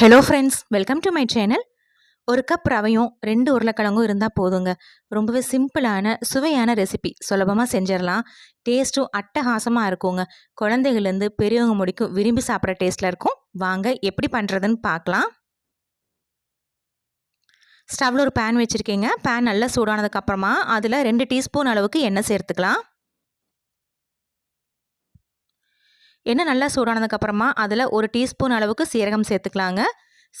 Hello friends welcome to my channel ஒரு cup ரவையும் ரெண்டு உருளைக்கிழங்கும் இருந்தால் போதுங்க. ரொம்பவே சிம்பிளான சுவையான ரெசிபி சுலபமாக செஞ்சிடலாம். டேஸ்ட்டும் அட்டகாசமாக இருக்குங்க. குழந்தைகள்லேருந்து பெரியவங்க முடிக்கும் விரும்பி சாப்பிட்ற டேஸ்ட்டில் இருக்கும். வாங்க எப்படி பண்ணுறதுன்னு பார்க்கலாம். ஸ்டவ்வில் ஒரு பேன் வச்சுருக்கீங்க. பேன் நல்லா சூடானதுக்கப்புறமா அதில் ரெண்டு டீஸ்பூன் அளவுக்கு எண்ணெய் சேர்த்துக்கலாம். எண்ணெய் நல்லா சூடானதுக்கப்புறமா அதில் ஒரு டீஸ்பூன் அளவுக்கு சீரகம் சேர்த்துக்கலாங்க.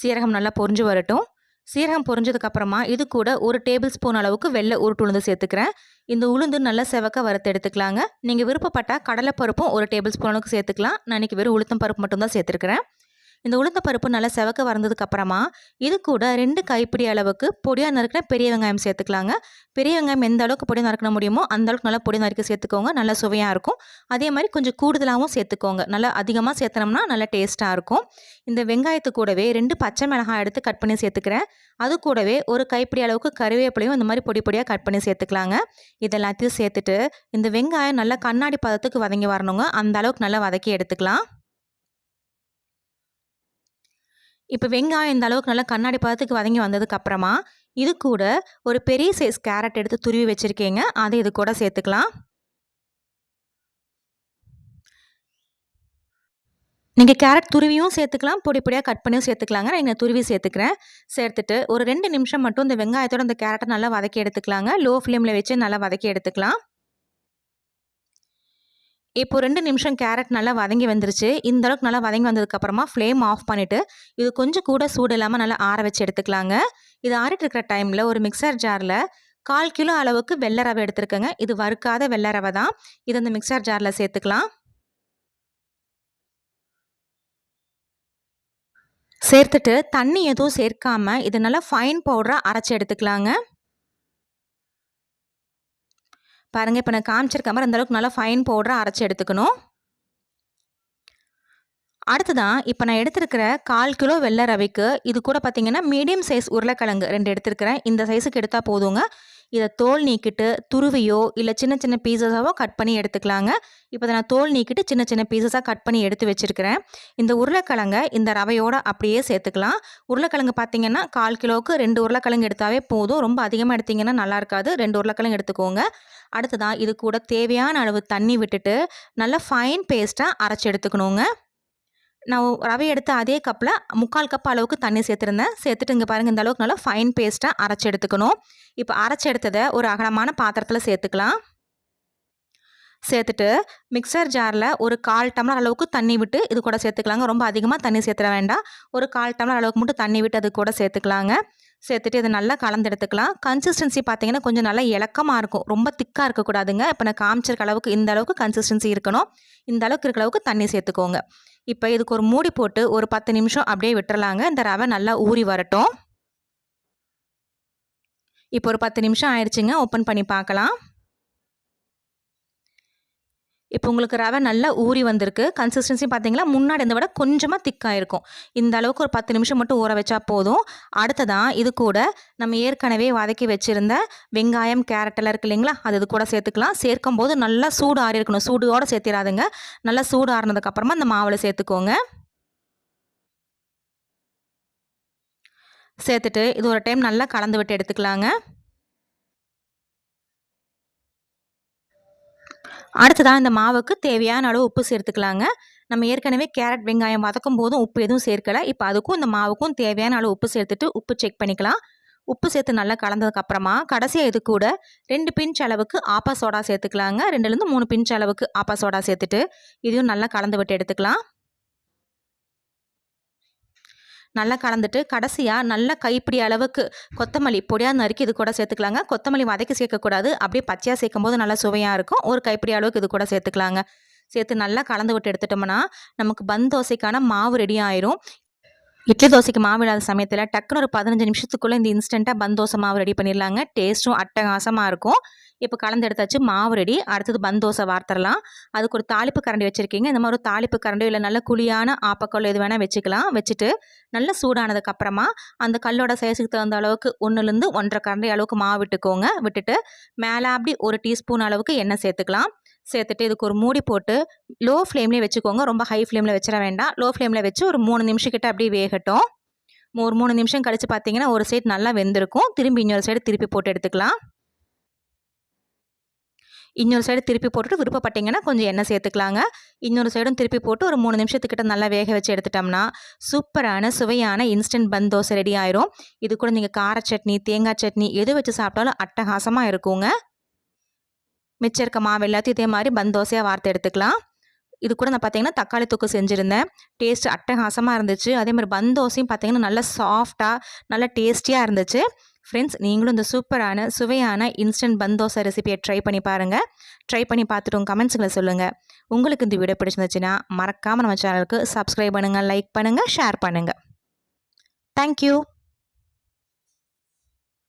சீரகம் நல்லா பொறிஞ்சு வரட்டும். சீரகம் பொரிஞ்சதுக்கப்புறமா இது கூட ஒரு டேபிள் ஸ்பூன் அளவுக்கு வெள்ளை உருட்டு உளுந்து சேர்த்துக்கிறேன். இந்த உளுந்து நல்லா செவக்க வறுத்து எடுத்துக்கலாங்க. நீங்கள் விருப்பப்பட்டால் கடலைப்பருப்பும் ஒரு டேபிள் ஸ்பூன் அளவுக்கு சேர்த்துக்கலாம். நான் இன்றைக்கி வெறும் உளுத்தம் பருப்பு மட்டும்தான் சேர்த்துருக்கிறேன். இந்த உளுந்த பருப்பு நல்லா செவக்க வறந்ததுக்கு அப்புறமா இது கூட ரெண்டு கைப்பிடி அளவுக்கு பொடியாக நறுக்கிற பெரிய வெங்காயம் சேர்த்துக்கலாங்க. பெரிய வெங்காயம் எந்த அளவுக்கு பொடி நறுக்க முடியுமோ அந்த அளவுக்கு நல்லா பொடி நறுக்கி சேர்த்துக்கோங்க. நல்லா சுவையாக இருக்கும். அதே மாதிரி கொஞ்சம் கூடுதலாகவும் சேர்த்துக்கோங்க. நல்லா அதிகமாக சேர்த்தனோம்னா நல்லா டேஸ்ட்டாக இருக்கும். இந்த வெங்காயத்து கூடவே ரெண்டு பச்சை மிளகாய் எடுத்து கட் பண்ணி சேர்த்துக்கிறேன். அது கூடவே ஒரு கைப்பிடி அளவுக்கு கருவேப்பிலையும் இந்த மாதிரி பொடி பொடியாக கட் பண்ணி சேர்த்துக்கலாங்க. இதெல்லாத்தையும் சேர்த்துட்டு இந்த வெங்காயம் நல்லா கண்ணாடி பதத்துக்கு வதங்கி வரணுங்க. அந்த அளவுக்கு நல்லா வதக்கி எடுத்துக்கலாம். இப்போ வெங்காயம் இந்த அளவுக்கு நல்லா கண்ணாடி பதத்துக்கு வதங்கி வந்ததுக்கு அப்புறமா இது கூட ஒரு பெரிய சைஸ் கேரட் எடுத்து துருவி வச்சுருக்கீங்க. அதை இது கூட சேர்த்துக்கலாம். நீங்கள் கேரட் துருவியும் சேர்த்துக்கலாம் பொடி பொடியாக கட் பண்ணியும் சேர்த்துக்கலாங்க. நான் இங்கே துருவி சேர்த்துக்கிறேன். சேர்த்துட்டு ஒரு ரெண்டு நிமிஷம் மட்டும் இந்த வெங்காயத்தோட இந்த கேரட்டை நல்லா வதக்கி எடுத்துக்கலாங்க. லோ ஃப்ளேமில் வச்சு நல்லா வதக்கி எடுத்துக்கலாம். இப்போ ரெண்டு நிமிஷம் கேரட் நல்லா வதங்கி வந்துருச்சு. இந்த அளவுக்கு நல்லா வதங்கி வந்ததுக்கப்புறமா ஃப்ளேம் ஆஃப் பண்ணிவிட்டு இது கொஞ்சம் கூட சூடு இல்லாமல் நல்லா ஆற வச்சு எடுத்துக்கலாங்க. இது ஆறிட்டு இருக்கிற டைமில் ஒரு மிக்சர் ஜாரில் கால் கிலோ அளவுக்கு வெள்ளை ரவை எடுத்துருக்கேங்க. இது வறுக்காத வெள்ளை ரவை தான். இது அந்த மிக்சர் ஜாரில் சேர்த்துக்கலாம். சேர்த்துட்டு தண்ணி எதுவும் சேர்க்காமல் இது நல்லா ஃபைன் பவுடராக அரைச்சி எடுத்துக்கலாங்க. பாருங்கள் இப்போ நான் காமிச்சிருக்க மாதிரி அந்தளவுக்கு நல்லா ஃபைன் பவுடராக அரைச்சி எடுத்துக்கணும். அடுத்ததான் இப்போ நான் எடுத்திருக்கிற கால் கிலோ வெள்ளை ரவைக்கு இது கூட பார்த்தீங்கன்னா மீடியம் சைஸ் உருளைக்கிழங்கு ரெண்டு எடுத்திருக்கிறேன். இந்த சைஸுக்கு எடுத்தால் போதுங்க. இதை தோல் நீக்கிட்டு துருவியோ இல்லை சின்ன சின்ன பீசஸாவோ கட் பண்ணி எடுத்துக்கலாங்க. இப்போ நான் தோல் நீக்கிட்டு சின்ன சின்ன பீசஸாக கட் பண்ணி எடுத்து வச்சுருக்கிறேன். இந்த உருளைக்கிழங்கை இந்த ரவையோடு அப்படியே சேர்த்துக்கலாம். உருளைக்கிழங்கு பார்த்தீங்கன்னா கால் கிலோவுக்கு ரெண்டு உருளைக்கிழங்கு எடுத்தாவே போதும். ரொம்ப அதிகமாக எடுத்திங்கன்னா நல்லா இருக்காது. ரெண்டு உருளைக்கிழங்கு எடுத்துக்கோங்க. அடுத்ததான் இது கூட தேவையான அளவு தண்ணி விட்டுட்டு நல்லா ஃபைன் பேஸ்ட்டாக அரைச்சி எடுத்துக்கணுங்க. நான் ரவை எடுத்து அதே கப்பில் முக்கால் கப் அளவுக்கு தண்ணி சேர்த்துருந்தேன். சேர்த்துட்டு இங்கே பாருங்கள் இந்த அளவுக்கு நல்லா ஃபைன் பேஸ்ட்டாக அரைச்சி எடுத்துக்கணும். இப்போ அரைச்சி எடுத்ததை ஒரு அகலமான பாத்திரத்தில் சேர்த்துக்கலாம். சேர்த்துட்டு மிக்சர் ஜாரில் ஒரு கால் டம்ளர் அளவுக்கு தண்ணி விட்டு இது கூட சேர்த்துக்கலாங்க. ரொம்ப அதிகமாக தண்ணி சேர்த்துட வேண்டாம். ஒரு கால் டம்ளர் அளவுக்கு மட்டும் தண்ணி விட்டு அது கூட சேர்த்துக்கலாங்க. சேர்த்துட்டு இதை நல்லா கலந்து எடுத்துக்கலாம். கன்சிஸ்டன்சி பார்த்தீங்கன்னா கொஞ்சம் நல்லா இலக்கமாக இருக்கும். ரொம்ப திக்காக இருக்கக்கூடாதுங்க. இப்போ நான் காமிச்சிருக்க அளவுக்கு இந்த அளவுக்கு கன்சிஸ்டன்சி இருக்கணும். இந்த அளவுக்கு இருக்கிற அளவுக்கு தண்ணி சேர்த்துக்கோங்க. இப்போ இதுக்கு ஒரு மூடி போட்டு ஒரு பத்து நிமிஷம் அப்படியே விட்டுறலாங்க. இந்த ரவை நல்லா ஊறி வரட்டும். இப்போ ஒரு பத்து நிமிஷம் ஆயிடுச்சுங்க. ஓப்பன் பண்ணி பார்க்கலாம். இப்போ உங்களுக்கு ரவை நல்லா ஊறி வந்திருக்கு. கன்சிஸ்டன்சி பார்த்தீங்களா? முன்னாடி இந்த விட கொஞ்சமாக திக்காக இருக்கும். இந்த அளவுக்கு ஒரு பத்து நிமிஷம் மட்டும் ஊற வச்சா போதும். அடுத்ததான் இது கூட நம்ம ஏற்கனவே வதக்கி வச்சுருந்த வெங்காயம் கேரட்டெல்லாம் இருக்கு இல்லைங்களா? அது இது கூட சேர்த்துக்கலாம். சேர்க்கும் போது நல்லா சூடு ஆறி இருக்கணும். சூடோடு சேர்த்திடாதுங்க நல்லா சூடு ஆறினதுக்கப்புறமா இந்த மாவில் சேர்த்துக்கோங்க. சேர்த்துட்டு இது ஒரு டைம் நல்லா கலந்து விட்டு எடுத்துக்கலாங்க. அடுத்ததாக இந்த மாவுக்கு தேவையான அளவு உப்பு சேர்த்துக்கலாங்க. நம்ம ஏற்கனவே கேரட் வெங்காயம் வதக்கும் போதும் உப்பு எதுவும் சேர்க்கலை. இப்போ அதுக்கும் இந்த மாவுக்கும் தேவையான அளவு உப்பு சேர்த்துட்டு உப்பு செக் பண்ணிக்கலாம். உப்பு சேர்த்து நல்லா கலந்ததுக்கப்புறமா கடைசியாக இது கூட ரெண்டு பிஞ்ச் அளவுக்கு ஆப்பா சோடா சேர்த்துக்கலாங்க. ரெண்டுலேருந்து மூணு பிஞ்ச் அளவுக்கு ஆப்பா சோடா சேர்த்துட்டு இதையும் நல்லா கலந்து விட்டு எடுத்துக்கலாம். நல்லா கலந்துட்டு கடைசியாக நல்லா கைப்பிடி அளவுக்கு கொத்தமல்லி பொடியாக நறுக்கி இது கூட சேர்த்துக்கலாங்க. கொத்தமல்லி வதக்கி சேர்க்கக்கூடாது. அப்படியே பச்சையாக சேர்க்கும் போது நல்லா சுவையாக இருக்கும். ஒரு கைப்பிடி அளவுக்கு இது கூட சேர்த்துக்கலாங்க. சேர்த்து நல்லா கலந்து விட்டு எடுத்துட்டோம்னா நமக்கு பந்த் தோசைக்கான மாவு ரெடி ஆயிரும். இட்லி தோசைக்கு மாவு இல்லாத சமயத்தில் டக்குன்னு ஒரு பதினஞ்சு நிமிஷத்துக்குள்ளே இந்த இன்ஸ்டண்ட்டாக பந்தோசை மாவு ரெடி பண்ணிடலாங்க. டேஸ்ட்டும் அட்டகாசமாக இருக்கும். இப்போ கலந்து எடுத்தாச்சு மாவு ரெடி அடுத்தது பந்தோசை வார்த்தரலாம் அதுக்கு ஒரு தாளிப்பு கரண்டி வச்சுருக்கீங்க. இந்த மாதிரி ஒரு தாளிப்பு கரண்டியோ இல்லை நல்ல குழியான ஆப்பக்கல் எது வேணால் வச்சுக்கலாம். வச்சுட்டு நல்ல சூடானதுக்கப்புறமா அந்த கல்லோட சைஸுக்கு தகுந்த அளவுக்கு ஒன்றுலேருந்து ஒன்றரை கரண்டி அளவுக்கு மாவு விட்டுக்கோங்க. விட்டுட்டு மேலே அப்படி ஒரு டீஸ்பூன் அளவுக்கு எண்ணெய் சேர்த்துக்கலாம். சேர்த்துட்டு இதுக்கு ஒரு மூடி போட்டு லோ ஃப்ளேம்லேயே வச்சுக்கோங்க. ரொம்ப ஹை ஃப்ளேமில் வச்சிட வேண்டாம். லோ ஃப்ளேமில் வச்சு ஒரு மூணு நிமிஷம் கிட்ட அப்படியே வேகட்டும். ஒரு மூணு நிமிஷம் கழித்து பார்த்தீங்கன்னா ஒரு சைடு நல்லா வெந்திருக்கும். திரும்பி இன்னொரு சைடு திருப்பி போட்டு எடுத்துக்கலாம். இன்னொரு சைடு திருப்பி போட்டுட்டு விருப்பப்பட்டீங்கன்னா கொஞ்சம் எண்ணெய் சேர்த்துக்கலாங்க. இன்னொரு சைடும் திருப்பி போட்டு ஒரு மூணு நிமிஷத்துக்கிட்ட நல்லா வேக வச்சு எடுத்துட்டோம்னா சூப்பரான சுவையான இன்ஸ்டன்ட் பன் தோசை ரெடி ஆயிரும். இது கூட நீங்கள் கார சட்னி தேங்காய் சட்னி எது வச்சு சாப்பிட்டாலும் அட்டகாசமாக இருக்குங்க. மிச்சம் இருக்க மாவு எல்லாத்தையும் இதே மாதிரி பந்தோசையாக வார்த்தை எடுத்துக்கலாம். இது கூட நான் பார்த்தீங்கன்னா தக்காளி தொக்கு செஞ்சுருந்தேன். டேஸ்ட் அட்டகாசமாக இருந்துச்சு. அதே மாதிரி பந்தோசையும் பார்த்தீங்கன்னா நல்லா சாஃப்டாக நல்லா டேஸ்டியாக இருந்துச்சு. ஃப்ரெண்ட்ஸ் நீங்களும் இந்த சூப்பரான சுவையான இன்ஸ்டன்ட் பந்தோசை ரெசிபியை ட்ரை பண்ணி பாருங்கள் ட்ரை பண்ணி பார்த்துட்டு உங்கள் கமெண்ட்ஸுங்களை சொல்லுங்கள் உங்களுக்கு இந்த வீடியோ பிடிச்சிருந்துச்சுன்னா மறக்காமல் நம்ம சேனலுக்கு சப்ஸ்கிரைப் பண்ணுங்கள் லைக் பண்ணுங்கள் ஷேர் பண்ணுங்கள் தேங்க்யூ